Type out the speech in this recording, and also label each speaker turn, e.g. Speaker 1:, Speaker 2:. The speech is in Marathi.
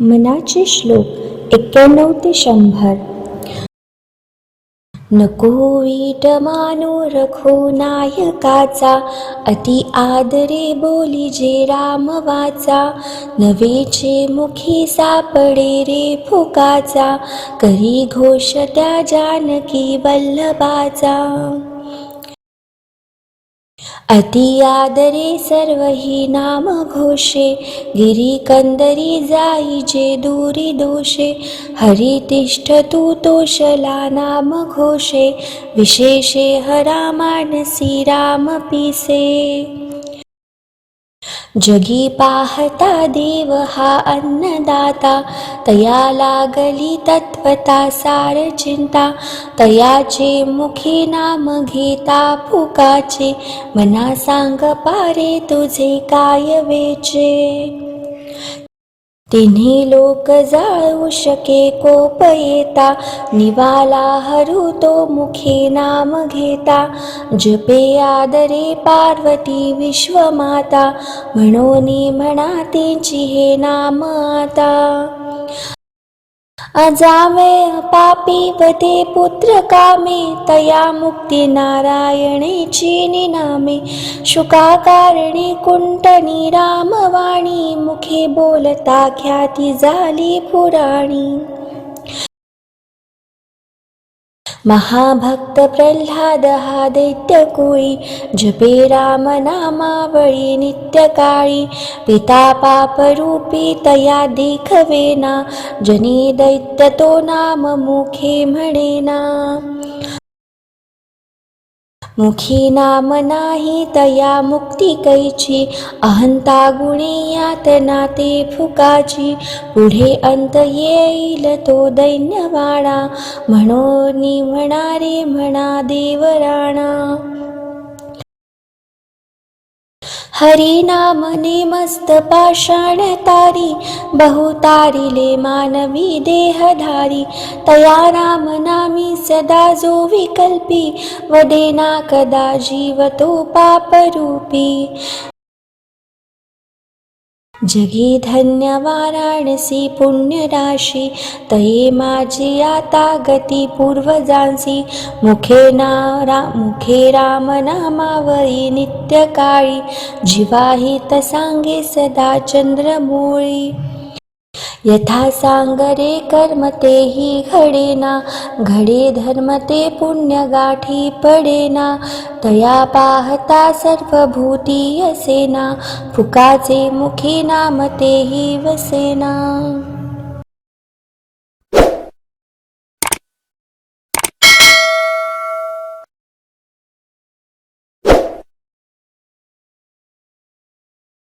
Speaker 1: मनाचे श्लोक एक्क्याण्णव ते शंभर. नको वीट मानो रखो नायकाचा अति आदरे बोली जे राम वाचा. नवेचे मुखी सापडे रे फुकाचा करी घोष त्या जानकी वल्लभाचा. अति सर्वहि नाम घोषे। गिरिकन्दरी जायिजे दूरिदोषे हरितिष्ठतु तोषला नाम घोषे। विशेषे हरामानसि रामपि से जगी पाहता देव हा अन्नदाता तया लागली तत्वता सार चिंता तयाचे मुखी नाम घेता फुकाचे मना सांग पारे तुझे काय वेचे? तिन्ही लोक जाळू शके कोप येता निवाला हरू तो मुखे नाम घेता. जपे आदरे पार्वती विश्वमाता म्हणून म्हणा त्यांची हे नाम आता. अजामे पापी वदे पुत्र कामे तया मुक्ती नारायणेची निनामे. शुका कारणे कुंटनी रामवाणी मुखे बोलता ख्याती झाली पुराणी. महाभक्तप्रह्लादः दैत्यकुळि जपे रामनामावळि नित्यकाळि पिता पापरूपी तया देखवेना जनि दैत्यतो नाम मुखे मणेन मुखी नाम नाही तया मुक्ती कैची. अहंता गुणे यातना ते फुकाची. पुढे अंत येईल तो दैन्यवाणा. म्हणून म्हणा म्हणा देवराणा. हरी नाम नेमस्त पाषाण तारी बहुतारिले मानवी देहधारी। तया राम नामी सदा जो विकल्पी वदेना कदा जीवतो पापरूपी जगी धन्य वाराणसी पुण्यराशी तये माझी आता गती पूर्वजांसी मुखे नारा मुखे राम नामावरी नित्यकाळी. जीवाहित सांगे सदा चंद्रमोळी. यथा सांगरे कर्म तेही घडेना घडे धर्म ते पुण्य गाठी पडेना तया पाहता सर्व भूती असेना फुकाचे मुखी नाम तेही वसेना।